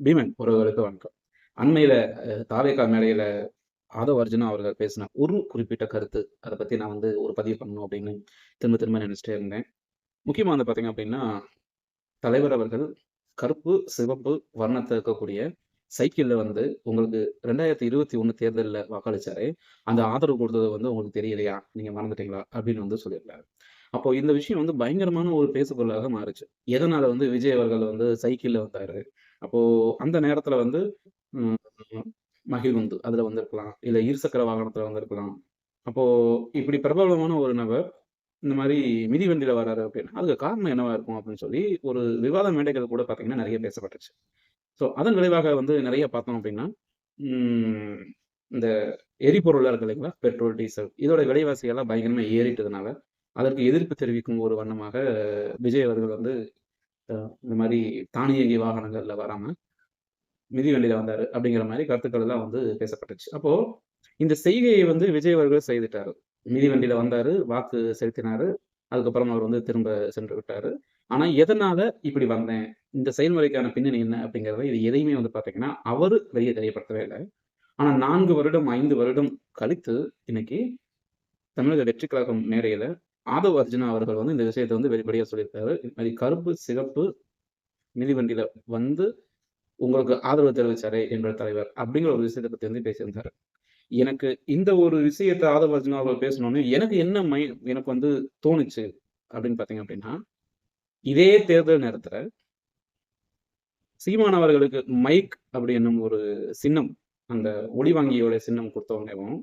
பீமன் ஒருவருக்கு வணக்கம். அண்மையில அஹ், தாவேகா மேடையில ஆதவ அர்ஜுனா அவர்கள் பேசின ஒரு குறிப்பிட்ட கருத்து அதை பத்தி நான் வந்து ஒரு பதிவு பண்ணணும் அப்படின்னு திரும்ப திரும்ப நினைச்சிட்டே இருந்தேன். முக்கியமா வந்து பாத்தீங்க அப்படின்னா தலைவர் அவர்கள் கருப்பு சிவப்பு வர்ணத்தை இருக்கக்கூடிய சைக்கிள்ல வந்து உங்களுக்கு ரெண்டாயிரத்தி இருபத்தி ஒண்ணு தேர்தலில் வாக்களிச்சாரு. அந்த ஆதரவு கொடுத்தது வந்து உங்களுக்கு தெரியலையா? நீங்க மறந்துட்டீங்களா? அப்படின்னு வந்து சொல்லியிருந்தாரு அப்போ இந்த விஷயம் வந்து பயங்கரமான ஒரு பேசுபொருளாக மாறுச்சு. எதனால வந்து விஜய் அவர்கள் வந்து சைக்கிள்ல வந்தாரு? அப்போ அந்த நேரத்துல வந்து மகிழ்வுந்து அதுல வந்திருக்கலாம். இல்ல இருசக்கர வாகனத்துல வந்திருக்கலாம். அப்போ இப்படி பிரபலமான ஒரு நபர் இந்த மாதிரி மிதிவண்டியில வராரு அப்படின்னா அதுக்கு காரணம் என்னவா இருக்கும் அப்படின்னு சொல்லி ஒரு விவாத மேடைகள் கூட பாத்தீங்கன்னா நிறைய பேசப்பட்டுச்சு. ஸோ அதன் விளைவாக வந்து நிறைய பார்த்தோம் அப்படின்னா இந்த எரிபொருளாக இருக்கு இல்லைங்களா? Petrol diesel. இதோட விலைவாசி எல்லாம் பயங்கரமா ஏறிட்டதுனால அதற்கு எதிர்ப்பு தெரிவிக்கும் ஒரு வண்ணமாக விஜய் அவர்கள் வந்து இந்த மாதிரி தானியங்கி வாகனங்கள்ல வராம மிதிவண்டியில வந்தாரு அப்படிங்கிற மாதிரி கருத்துக்கள் எல்லாம் வந்து பேசப்பட்டுச்சு. அப்போ இந்த செய்கையை வந்து விஜய் அவர்கள் செய்துட்டாரு. மிதிவண்டியில வந்தாரு வாக்கு செலுத்தினாரு அதுக்கப்புறம் அவர் வந்து திரும்ப சென்று விட்டாரு. ஆனா எதனால இப்படி வந்தேன்? இந்த செயல்முறைக்கான பின்னணி என்ன அப்படிங்கிறத இது எதையுமே வந்து பாத்தீங்கன்னா அவரு வெளியே தெரியப்படுத்தவே இல்லை. ஆனா நான்கு வருடம் ஐந்து வருடம் கழித்து இன்னைக்கு தமிழக வெற்றி கழகம் மேடையில ஆதவ் அர்ஜுனா அவர்கள் வந்து இந்த விஷயத்தை வந்து வெளிப்படையா சொல்லியிருக்காரு. இது மாதிரி கருப்பு சிகப்பு மிதிவண்டியில வந்து உங்களுக்கு ஆதரவு தெரிவிச்சாரே எங்கள் தலைவர் அப்படிங்கிற ஒரு விஷயத்தை பத்தி வந்து பேசியிருந்தாரு. எனக்கு இந்த ஒரு விஷயத்தை ஆதவ அர்ஜுனா அவர்கள் பேசணும்னு எனக்கு என்ன மை எனக்கு வந்து தோணுச்சு அப்படின்னு பாத்தீங்க அப்படின்னா இதே தேர்தல் நேரத்துல சீமான் அவர்களுக்கு மைக் அப்படி என்னும் ஒரு சின்னம் அந்த ஒளி வாங்கியோட சின்னம் கொடுத்தவங்களும்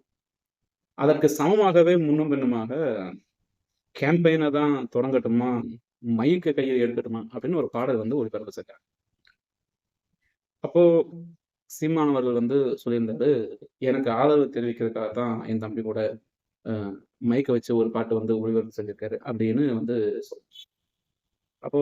அதற்கு சமமாகவே முன்னும் பின்னுமாக கேம்பெயினை தான் தொடங்கட்டுமா? மைக்கை கையில் எடுக்கட்டுமா? அப்படின்னு ஒரு பாடல் வந்து ஒளிபரப்பு செஞ்சாங்க அப்போ சீமானவர்கள் வந்து சொல்லியிருந்தாரு எனக்கு ஆதரவு தெரிவிக்கிறதுக்காக தான் என் தம்பி கூட அஹ், மைக்கை வச்சு ஒரு பாட்டு வந்து ஒளிபரப்பு செஞ்சிருக்காரு அப்படின்னு வந்து சொல்~ அப்போ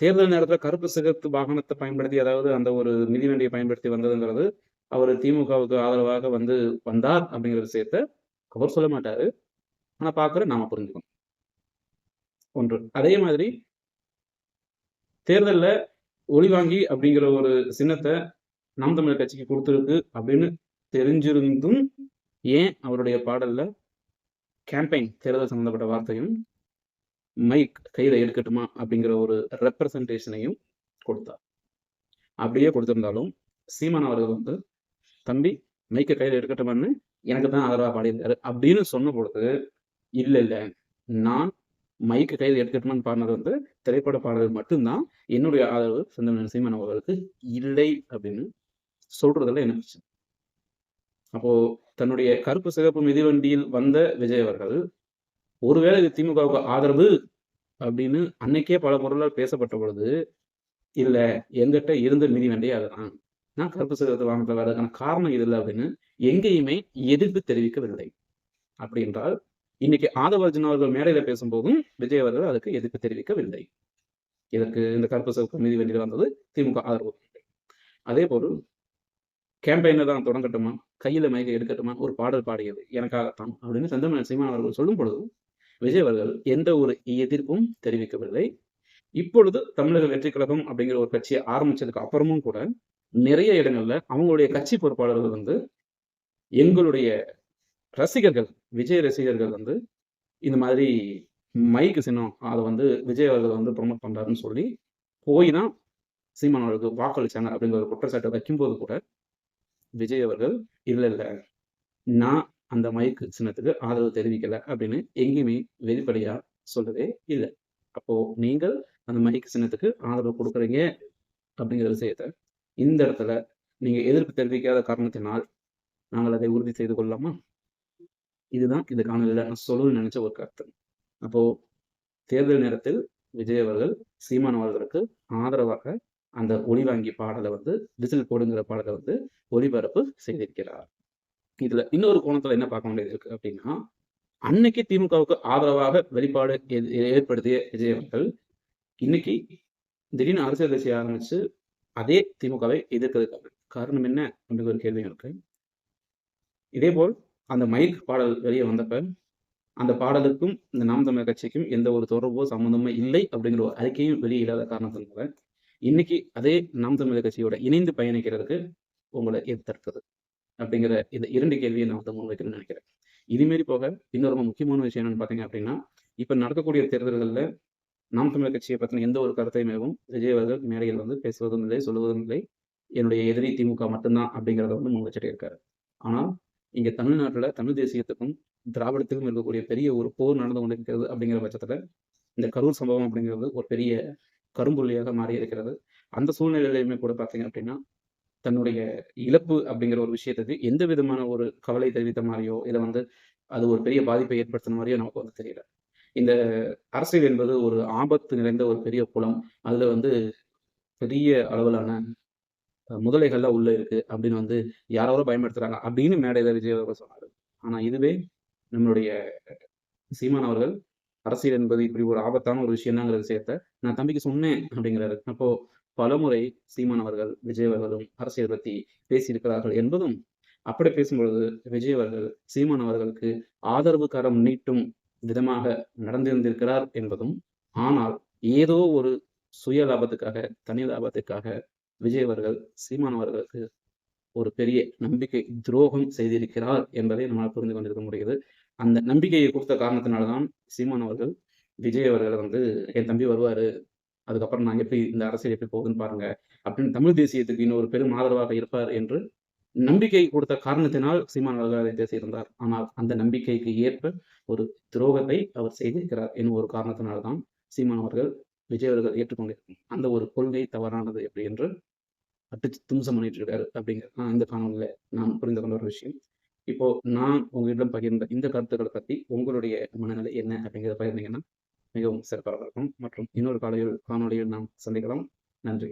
தேர்தல் நேரத்தில் கருப்பு சிகப்பு வாகனத்தை பயன்படுத்தி அதாவது அந்த ஒரு மிதிவண்டியை பயன்படுத்தி வந்ததுங்கிறது அவர் திமுகவுக்கு ஆதரவாக வந்து வந்தார் அப்படிங்கிற விஷயத்த அவர் சொல்ல மாட்டாரு. ஆனா பார்க்குற நாம புரிஞ்சுக்கணும். ஒன்று. அதே மாதிரி தேர்தல்ல ஒளிவாங்கி அப்படிங்கிற ஒரு சின்னத்தை நாம் தமிழர் கட்சிக்கு கொடுத்துருக்கு அப்படின்னு தெரிஞ்சிருந்தும் ஏன் அவருடைய பாடல்ல கேம்பெயின் தேர்தல் சம்பந்தப்பட்ட வார்த்தையும் மைக் கையில எடுக்கட்டுமா அப்படிங்கிற ஒரு ரெப்ரசன்டேஷனையும் கொடுத்தார். அப்படியே கொடுத்திருந்தாலும் சீமான் அவர்கள் வந்து தம்பி மைக்கை கையில எடுக்கட்டுமான்னு எனக்கு தான் ஆதரவா பாடியிருக்காரு அப்படின்னு சொன்ன பொழுது இல்ல இல்ல நான் மைக்கு கையில் எடுக்கட்டுமான்னு பாடினது வந்து திரைப்பட பாடல்கள் மட்டும்தான். என்னுடைய ஆதரவு செந்தமிழன் சீமன் அவர்களுக்கு இல்லை அப்படின்னு சொல்றதுல என்ன அப்போ தன்னுடைய கருப்பு சிகப்பு மிதிவண்டியில் வந்த விஜய் அவர்கள் ஒருவேளை இது திமுகவுக்கு ஆதரவு அப்படின்னு அன்னைக்கே பல பொருளால் பேசப்பட்ட பொழுது இல்ல எங்கிட்ட இருந்த மிதிவண்டியே அதுதான். நான் கருப்பு சிகப்பு வாங்கல வர்றதுக்கான காரணம் இது இல்லை அப்படின்னு எங்கேயுமே எதிர்ப்பு தெரிவிக்கவில்லை. அப்படி என்றால் இன்னைக்கு ஆதவர்ஜன் அவர்கள் மேடையில பேசும்போதும் விஜய் அவர்கள் அதுக்கு எதிர்ப்பு தெரிவிக்கவில்லை. இதற்கு இந்த கருப்பு சிவப்பு மீதி வண்டியில் வந்தது திமுக ஆதரவு. அதே போல் கேம்பெயினை தான் தொடங்கட்டுமா? கையில மைகை எடுக்கட்டுமா? ஒரு பாடல் பாடியது. எனக்காகத்தான் அப்படின்னு செந்தமிழன் சீமான் அவர்கள் சொல்லும் பொழுது விஜய் அவர்கள் எந்த ஒரு எதிர்ப்பும் தெரிவிக்கவில்லை. இப்பொழுது தமிழக வெற்றி கழகம் அப்படிங்கிற ஒரு கட்சியை ஆரம்பிச்சதுக்கு அப்புறமும் கூட நிறைய இடங்கள்ல அவங்களுடைய கட்சி பொறுப்பாளர்கள் வந்து எங்களுடைய ரசிகர்கள் விஜய் ரசிகர்கள் வந்து இந்த மாதிரி மைக்கு சின்னம் அதை வந்து விஜய் அவர்கள் வந்து ப்ரொமோட் பண்ணுறாருன்னு சொல்லி போய் தான் சீமான் அவர்களுக்கு வாக்களிச்சாங்க அப்படிங்கிற ஒரு குற்றச்சாட்டை வைக்கும்போது கூட விஜய் அவர்கள் இல்லை இல்லை நான் அந்த மைக்கு சின்னத்துக்கு ஆதரவு தெரிவிக்கலை அப்படின்னு எங்கேயுமே வெளிப்படையாக சொல்லவே இல்லை. அப்போ நீங்கள் அந்த மைக்கு சின்னத்துக்கு ஆதரவு கொடுக்குறீங்க அப்படிங்கிற விஷயத்த இந்த இடத்துல நீங்கள் எதிர்ப்பு தெரிவிக்காத காரணத்தினால் நாங்கள் அதை உறுதி செய்து கொள்ளலாமா? இதுதான் இந்த காணொலியில் நான் சொல்லணும்னு நினைச்ச ஒரு கருத்து. அப்போ தேர்தல் நேரத்தில் விஜய் அவர்கள் சீமான் அவர்களுக்கு ஆதரவாக அந்த ஒளி வாங்கி பாடலை வந்து விசில் போடுங்கிற பாடலை வந்து ஒளிபரப்பு செய்திருக்கிறார். இதுல இன்னொரு கோணத்துல என்ன பார்க்க வேண்டியது இருக்கு அப்படின்னா அன்னைக்கு திமுகவுக்கு ஆதரவாக வெளிப்பாடு ஏற்படுத்திய விஜய் அவர்கள் இன்னைக்கு திடீர்னு அரசியல் கட்சி ஆரம்பிச்சு அதே திமுகவை எதிர்க்கிறதுக்காக காரணம். என்ன அப்படிங்கிற ஒரு கேள்வி இருக்கு. இதே போல் அந்த மைக் பாடல் வெளியே வந்தப்ப அந்த பாடலுக்கும் இந்த நாம் தமிழர் கட்சிக்கும் எந்த ஒரு தொடர்போ சம்பந்தமோ இல்லை அப்படிங்கிற ஒரு அறிக்கையும் வெளியிடாத காரணத்தினால இன்னைக்கு அதே நாம் தமிழர் கட்சியோட இணைந்து பயணிக்கிறதுக்கு உங்களை எதிர்த்தது அப்படிங்கிற இந்த இரண்டு கேள்வியை நான் வந்து முன்வைக்கணும்னு நினைக்கிறேன். இதுமாரி போக இன்னொரு ரொம்ப முக்கியமான விஷயம் என்னன்னு பார்த்தீங்க அப்படின்னா இப்போ நடக்கக்கூடிய தேர்தல்களில் நாம் தமிழர் கட்சியை பற்றின எந்த ஒரு கருத்தையுமேவும் விஜய் அவர்கள் மேடையில் வந்து பேசுவதும் இல்லை சொல்லுவதும் இல்லை. என்னுடைய எதிரி திமுக மட்டும்தான் அப்படிங்கிறத வந்து முன் வச்சுட்டு இருக்காரு. ஆனால் இங்கே தமிழ்நாட்டில் தமிழ் தேசியத்துக்கும் திராவிடத்துக்கும் இருக்கக்கூடிய பெரிய ஒரு போர் நடந்து கொண்டிருக்கிறது அப்படிங்கிற பட்சத்தில் இந்த கரூர் சம்பவம் அப்படிங்கிறது ஒரு பெரிய கரும்புள்ளியாக மாறி இருக்கிறது. அந்த சூழ்நிலையிலுமே கூட பார்த்தீங்க அப்படின்னா தன்னுடைய இழப்பு அப்படிங்கிற ஒரு விஷயத்துக்கு எந்த விதமான ஒரு கவலை தெரிவித்த மாதிரியோ இதை வந்து அது ஒரு பெரிய பாதிப்பை ஏற்படுத்தின மாதிரியோ நமக்கு வந்து தெரியல. இந்த அரசியல் என்பது ஒரு ஆபத்து நிறைந்த ஒரு பெரிய குளம் அதுல வந்து பெரிய அளவிலான முதலைகள்லாம் உள்ள இருக்கு அப்படின்னு வந்து யாரோ பயன்படுத்துறாங்க அப்படின்னு மேடையில விஜய் அவர்கள் சொன்னாரு. ஆனா இதுவே நம்மளுடைய சீமான் அவர்கள் அரசியல் என்பது இப்படி ஒரு ஆபத்தான ஒரு விஷயம்தாங்கிற விஷயத்த நான் தம்பிக்கு சொன்னேன் அப்படிங்கிறாரு. அப்போ பலமுறை சீமான் அவர்கள் விஜய் அவர்களும் அரசியல் பத்தி பேசியிருக்கிறார்கள் என்பதும் அப்படி பேசும்பொழுது விஜய் அவர்கள் சீமான் அவர்களுக்கு ஆதரவு கரம் நீட்டும் விதமாக நடந்திருந்திருக்கிறார் என்பதும் ஆனால் ஏதோ ஒரு சுய லாபத்துக்காக தனி லாபத்துக்காக விஜய் அவர்கள் சீமான் அவர்களுக்கு ஒரு பெரிய நம்பிக்கை துரோகம் செய்திருக்கிறார் என்பதை நம்மளால் புரிந்து கொண்டிருக்க முடியுது அந்த நம்பிக்கையை கொடுத்த காரணத்தினால்தான் சீமான் அவர்கள் விஜய் அவர்கள் வந்து என் தம்பி வருவார் அதுக்கப்புறம் நான் எப்படி இந்த அரசியல் எப்படி போகுதுன்னு பாருங்க அப்படின்னு தமிழ் தேசியத்துக்கு இன்னொரு பெரும் ஆதரவாக இருப்பார் என்று நம்பிக்கை கொடுத்த காரணத்தினால் சீமான் அவர்கள் அதை பேசியிருந்தார். ஆனால் அந்த நம்பிக்கைக்கு ஏற்ப ஒரு துரோகத்தை அவர் செய்திருக்கிறார் என்னும் ஒரு காரணத்தினால்தான் சீமான் அவர்கள் விஜய் அவர்கள் ஏற்றுக்கொண்டிருக்கும் அந்த ஒரு கொள்கை தவறானது எப்படி என்று அடிச்சு தும்சம் பண்ணிட்டு இருக்காரு அப்படிங்கிற இந்த காணொலியில் நான் புரிந்து கொண்ட ஒரு விஷயம். இப்போ நான் உங்களிடம் பகிர்ந்த இந்த கருத்துக்களை பற்றி உங்களுடைய மனநிலை என்ன அப்படிங்கிறத பகிர்ந்தீங்கன்னா மிகவும் சிறப்பாக இருக்கும். மற்றும் இன்னொரு காலையில் காணொலியில் நாம் சந்திக்கலாம். நன்றி.